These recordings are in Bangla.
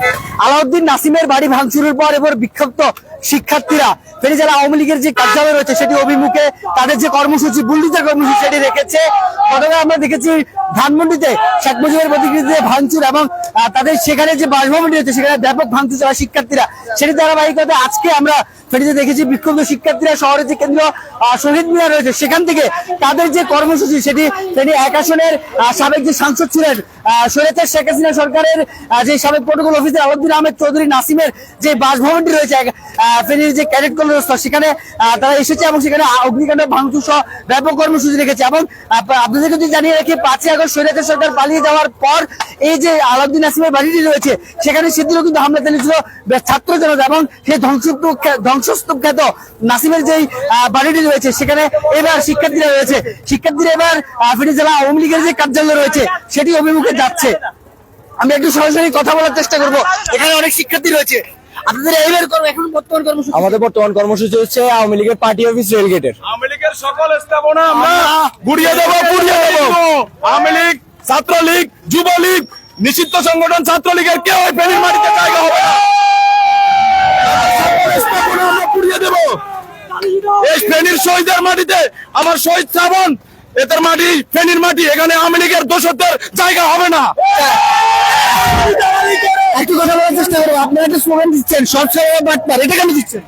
Yeah. আলাউদ্দিন নাসিমের বাড়ি ভাঙচুরের পর এবার বিক্ষুব্ধ শিক্ষার্থীরা। ফেনী জেলা আওয়ামী লীগের যে কার্যালয় রয়েছে, সেটি অভিমুখে তাদের যে কর্মসূচি, বুল্ডিজের কর্মসূচি, সেটি রেখেছে। প্রথমে আমরা দেখেছি ধানমন্ডিতে শেখ মুজিবের প্রতিকৃতিতে ভাঙচুর এবং তাদের সেখানে যে বাসভবনটি রয়েছে, সেখানে ব্যাপক ভাঙচুর চালা শিক্ষার্থীরা। সেটি ধারাবাহিকতা আজকে আমরা ফেনীতে দেখেছি বিক্ষুব্ধ শিক্ষার্থীরা, শহরের যে কেন্দ্র শহীদ মিনার রয়েছে, সেখান থেকে তাদের যে কর্মসূচি, সেটি ফেনী এক আসনের সাবেক যে সাংসদ ছিলেন স্বৈরাচার শেখ হাসিনা সরকারের যে সাবেক প্রোটোকল অফিসার আলাউদ্দিন আহমেদ চৌধুরী নাসিমের যে বাসভবনটি রয়েছে ফেনীর যে ক্যাডেট কলেজ সেখানে তারা এসেছে এবং সেখানে অগ্নিকাণ্ড, ভাঙচুর সহ ব্যাপক কর্মসূচি রেখেছে। এবং আপনাদেরকে যদি জানিয়ে রাখি, পাঁচই আগস্ট স্বৈরাচার সরকার পালিয়ে যাওয়ার পর এই যে আলাউদ্দিন নাসিমের বাড়িটি রয়েছে, সেখানে সেদিনও কিন্তু হামলা চালিয়েছিল ছাত্র জনতা এবং সেই ধ্বংসস্তূপ ধ্বংসস্তূপ খ্যাত নাসিমের যেই বাড়িটি রয়েছে, সেখানে এবার শিক্ষার্থীরা রয়েছে। শিক্ষার্থীরা এবার ফেনী জেলা আওয়ামী লীগের যে কার্যালয় রয়েছে, সেটি অভিমুখে যাচ্ছে। আমি একটু সরাসরি কথা বলার চেষ্টা করব। এখানে অনেক শিক্ষার্থী রয়েছে। আপনাদের এইবার কর্ম এখন বর্তমান কর্মসূচি? আমাদের বর্তমান কর্মসূচি হচ্ছে আওয়ামী লীগের পার্টি অফিস রেলগেটের। আওয়ামী লীগের সকল স্থাপনা আমরা গুড়িয়ে দেবো গুড়িয়ে দেবো। আওয়ামী লীগ ছাত্রলীগ যুবলীগ নিষিদ্ধ সংগঠন ছাত্রলীগের কেউ ফেনীর মাটিতে জায়গা হবে না। সকল স্থাপনা আমরা গুড়িয়ে দেবো। এই ফেনীর শহীদের মাটিতে আমার শহীদ শ্রাবণ এদের মাটি ফেনীর মাটি এখানে আওয়ামী লীগের দোষদের জায়গা হবে না। চেষ্টা করব আপনারা একটা স্লোগান দিচ্ছেন সব সময় বাটপার এটা কেন দিচ্ছেন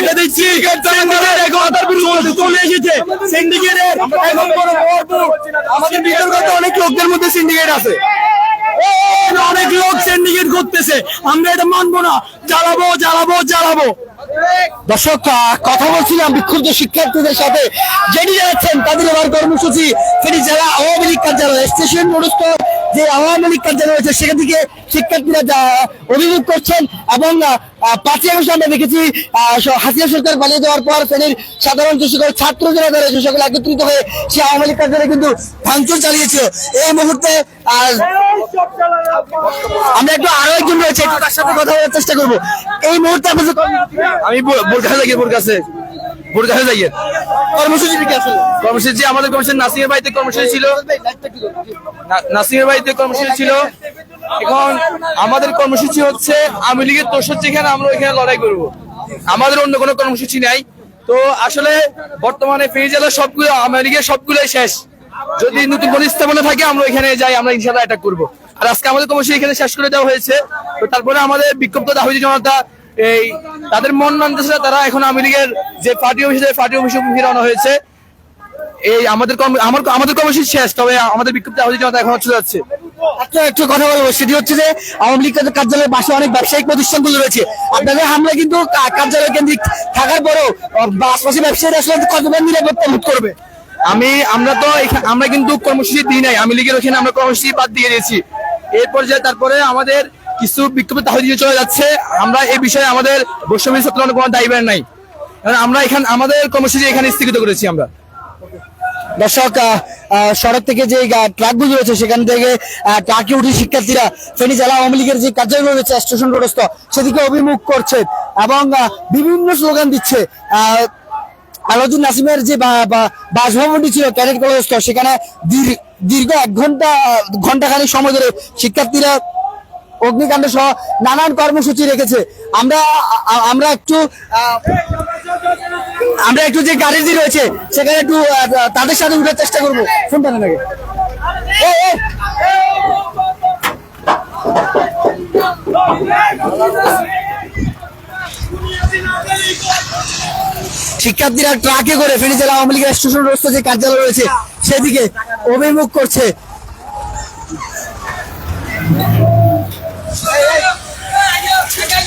এটা দিচ্ছি। সিন্ডিকেট একতার চলে এসেছে। সিন্ডিকেটের এখন বড় আমাদের বিতর্কতে অনেক লোকদের মধ্যে সিন্ডিকেট আছে। অনেক লোক সিন্ডিকেট করতেছে। আমরা এটা মানবো না। জ্বালাবো জ্বালাবো জ্বালাবো। দর্শক কথা বলছিলাম বিক্ষুব্ধ শিক্ষার্থীদের সাথে। যেটি জানাচ্ছেন তাদের এবার কর্মসূচি। সেটি জেলা আওয়ামী লীগ কার্যালয় স্টেশন রোডস্থ যে আওয়ামী লীগ কার্যালয় রয়েছে, সেখান থেকে শিক্ষার্থীরা অভিযোগ করছেন এবং পাঁচই আগস্ট আমরা দেখেছি হাসিনা সরকার পালিয়ে যাওয়ার পর ফেনীর সাধারণ যে সকল ছাত্র যারা রয়েছে সকল একত্রিত হয়ে সে আওয়ামী লীগ কার্যালয়ে কিন্তু ভাঙচুর চালিয়েছিল। এই মুহূর্তে আমরা একটু আরও একজন রয়েছে তার সাথে কথা বলার চেষ্টা করব। এই মুহূর্তে আমি বোরকাছে যাই বোরকাছে বোরকাছে যাই কর্মসূচি কর্মসূচি আমাদের কর্মসূচি নাসিমের বাড়িতে কর্মসূচি ছিল। নাসিমের বাড়িতে কর্মসূচি ছিল। এখন আমাদের কর্মসূচি হচ্ছে, আওয়ামী লীগের তোষর যেখানে আমরা ওইখানে লড়াই করব। আমাদের অন্য কোনো কর্মসূচি নাই। তো আসলে বর্তমানে ফেনী জেলার সবগুলো, আওয়ামী লীগের সবগুলোই শেষ। যদি নতুন কোন থাকে, আমরা ওইখানে যাই, আমরা ইনশাল্লাহ অ্যাটাক করব। আর আজকে আমাদের কর্মসূচি এখানে শেষ করে দেওয়া হয়েছে। তো তারপরে আমাদের বিক্ষুব্ধ দাহুদি জনতা, এই তাদের মন মানতেছে তারা এখন আওয়ামী যে পার্টি অফিসে পার্টি অফিসে রওনা হয়েছে এই আমাদের আমার আমাদের কর্মসূচি শেষ তবে আমাদের বিক্ষুব্ধ দাহুদি জনতা এখন চলে যাচ্ছে। একটা একটু কথা বলব সেটি হচ্ছে যে আওয়ামী লীগ কার্যালয়ের পাশে অনেক ব্যবসায়িক প্রতিষ্ঠানগুলো রয়েছে। আপনাদের হামলা কিন্তু কার্যালয় কেন্দ্রিক থাকার পরেও আশপাশে ব্যবসায়ীরা আসলে কতবার নিরাপত্তা বোধ করবে? আমি আমরা তো আমরা কিন্তু কর্মসূচি দিই নাই। আমি লীগের ওখানে আমরা কর্মসূচি বাদ দিয়ে দিয়েছি। এই পর্যায়ে তারপরে আমাদের কিছু বিক্ষোভ তাহলে চলে যাচ্ছে। আমরা এই বিষয়ে আমাদের বৈষম্য ছাত্র কোনো দায়ী নাই। আমরা এখানে, আমাদের কর্মসূচি এখানে স্থগিত করেছি আমরা। দর্শক সড়ক থেকে যে ট্রাকগুলো রয়েছে, সেখান থেকে ট্রাকে উঠে শিক্ষার্থীরা ফেনী জেলা আওয়ামী লীগের যে কার্যালয় রয়েছে স্টেশন রোডস্থ সেদিকে অভিমুখ করছে এবং বিভিন্ন স্লোগান দিচ্ছে। আলাউদ্দিন নাসিমের যে বাসভবনটি ছিল, ক্যাডেট কলেজ সেখানে দীর- দীর্ঘ এক ঘণ্টা, ঘন্টাখানিক সময় ধরে শিক্ষার্থীরা অগ্নিকাণ্ড সহ নানান কর্মসূচি রেখেছে। আমরা আমরা একটু আমরা একটু যে গাড়ি রয়েছে, সেখানে একটু তাদের সাথে উঠার চেষ্টা করব। ফোনটা না নাকি শিক্ষার্থীরা ট্রাকে করে ফেনী জেলা আওয়ামী লীগের স্টেশন রোস্ত যে কার্যালয় রয়েছে, সেদিকে অভিমুখ করছে।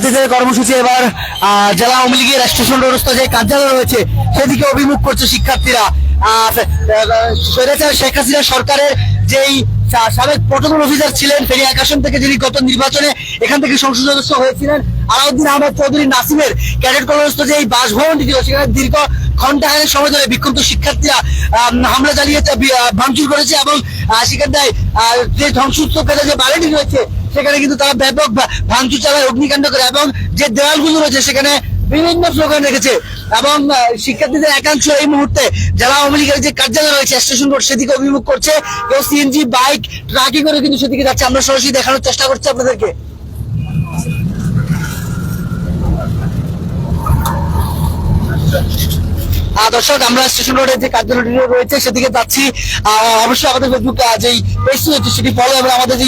শিক্ষার্থীদের কর্মসূচি এবার জেলা আওয়ামী লীগের স্টেশন রোডস্থ যে কার্যালয় রয়েছে, সেদিকে অভিমুখ করছে শিক্ষার্থীরা। আর শেখ হাসিনা সরকারের যেই সাবেক প্রোটোকল অফিসার ছিলেন এক আসন থেকে যিনি গত নির্বাচনে এখান থেকে সংসদ সদস্য হয়েছিলেন, আলাউদ্দিন আহমদ চৌধুরী নাসিমের ক্যাডেট কলেজস্থ যে এই বাসভবনটি ছিল সেখানে দীর্ঘ ঘণ্টা খানেক সময় ধরে বিক্ষুব্ধ শিক্ষার্থীরা হামলা চালিয়েছে ভাঙচুর করেছে এবং সেখানটায় যে ধ্বংসস্তূপের যে বাড়িটি রয়েছে সেখানে কিন্তু তারা ব্যাপক ভাঙচুর চালায়, অগ্নিকাণ্ড করে এবং যে দেওয়ালগুলো রয়েছে সেখানে বিভিন্ন স্লোগান রেখেছে। এবং শিক্ষার্থীদের একাংশ এই মুহূর্তে জেলা আওয়ামী লীগের যে কার্যালয় রয়েছে, স্টেশন রোড, সেদিকে অভিমুখ করছে। কেউ সিএনজি বাইক ট্রাকে করে কিন্তু সেদিকে যাচ্ছে। আমরা সরাসরি দেখানোর চেষ্টা করছি আপনাদেরকে। দর্শক, আমরা স্টেশন রোডের যে কার্যালয়টি রয়েছে, সেদিকে যাচ্ছি। অবশ্যই আমাদের ফেসবুক যে পেজ রয়েছে, সেটি ফলো এবং আমাদের যে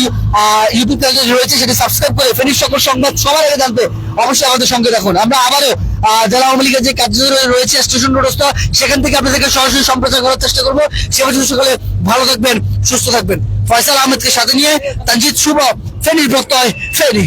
ইউটিউব চ্যানেল রয়েছে, সেটি সাবস্ক্রাইব করে ফেনীর সকল সংবাদ সবার আগে জানতে অবশ্যই আমাদের সঙ্গে দেখুন আমরা আবারও জেলা আওয়ামী লীগের যে কার্যালয় রয়েছে, স্টেশন রোডস্থ, সেখান থেকে আপনাদেরকে সরাসরি সম্প্রচার করার চেষ্টা করব। সে পর্যন্ত সকলে ভালো থাকবেন, সুস্থ থাকবেন। ফয়সাল আহমেদকে সাথে নিয়ে তানজিৎ শুভ ফেনীর প্রত্যয়, ফেনী।